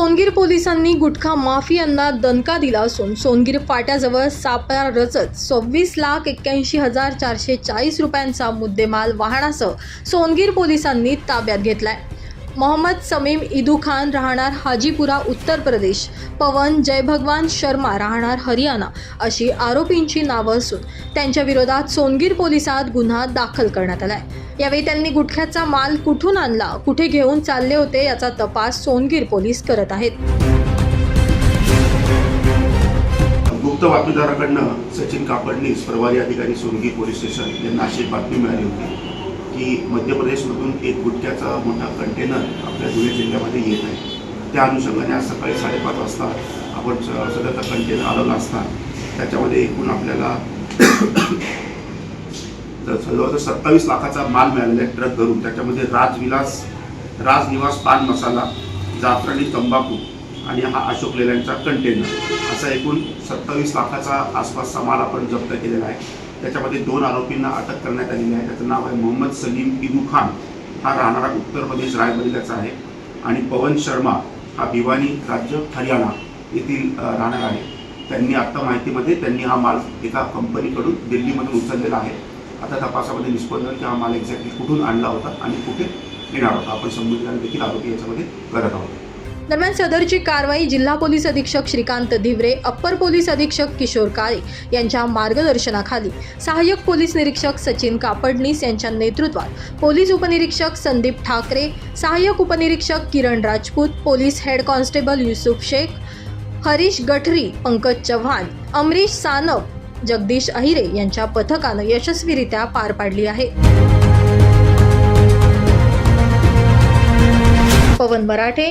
सोनगीर पोलिसांनी गुटखा माफियांना दणका दिला असून सोनगीर फाट्याजवळ सापळा रचत सव्वीस लाख एक्क्याऐंशी हजार चारशे चाळीस रुपयांचा मुद्देमाल वाहनासह सोनगीर पोलिसांनी ताब्यात घेतलाय. मोहम्मद समीम इदू खान राहणार हाजीपुरा उत्तर प्रदेश. पवन जयभगवान शर्मा राहणार हरियाणा अशी आरोपींची नावं असून त्यांच्या विरोधात सोनगीर पोलिसात गुन्हा दाखल करण्यात आलाय. यावेळी त्यांनी गुटख्याचा माल कुठून आणला कुठे घेऊन चालले होते याचा तपास सोनगीर पोलीस करत आहेत. गुप्त बातमीदाराकडनं सचिन कापडणीस प्रभारी अधिकारी सोनगी पोलीस स्टेशन यांना अशी बातमी मिळाली होती. की मध्य प्रदेशमधून एक गुटख्याचा मोठा कंटेनर आपल्या धुळे जिल्ह्यामध्ये येत आहे. त्या अनुषंगाने आज सकाळी साडेपाच वाजता आपण स- कंटेनर आलेला असता त्याच्यामध्ये एकूण आपल्याला तर जवळजवळ सत्तावीस लाखाचा माल मिळालेला आहे ट्रक धरून. त्याच्यामध्ये राजविलास राजनिवास पान मसाला जाफरानी तंबाखू आणि हा अशोक लेल्यांचा कंटेनर असा एकूण सत्तावीस लाखाचा आसपासचा माल आपण जप्त केलेला आहे. त्याच्यामध्ये दोन आरोपींना अटक करण्यात आलेली आहे. त्याचं नाव आहे मोहम्मद सलीम इबू खान. हा राहणारा उत्तर प्रदेश रायबरेलीचा आहे. आणि पवन शर्मा हा भिवानी राज्य हरियाणा येथील राहणार आहे. त्यांनी आत्ता माहितीमध्ये त्यांनी हा माल एका कंपनीकडून दिल्लीमधून उचललेला आहे. आता तपासामध्ये निष्पन्न की हा माल एक्झॅक्टली कुठून आणला होता आणि कुठे येणार होता. आपण संबंधितांना देखील आरोपी याच्यामध्ये करत आहोत. दरम्यान सदरची कारवाई जिल्हा पोलीस अधीक्षक श्रीकांत धिवरे अप्पर पोलीस अधीक्षक किशोर काळे यांच्या मार्गदर्शनाखाली. सहाय्यक पोलीस निरीक्षक सचिन कापडनीस यांच्या नेतृत्वात पोलीस उपनिरीक्षक संदीप ठाकरे सहाय्यक उपनिरीक्षक Kiran Rajput police head constable Yusuf Shaikh Harish Gathari Pankaj Chavan Amrish Sanap Jagdish Ahire यांच्या पथकानं यशस्वीरित्या पार पाडली आहे. पवन मराठे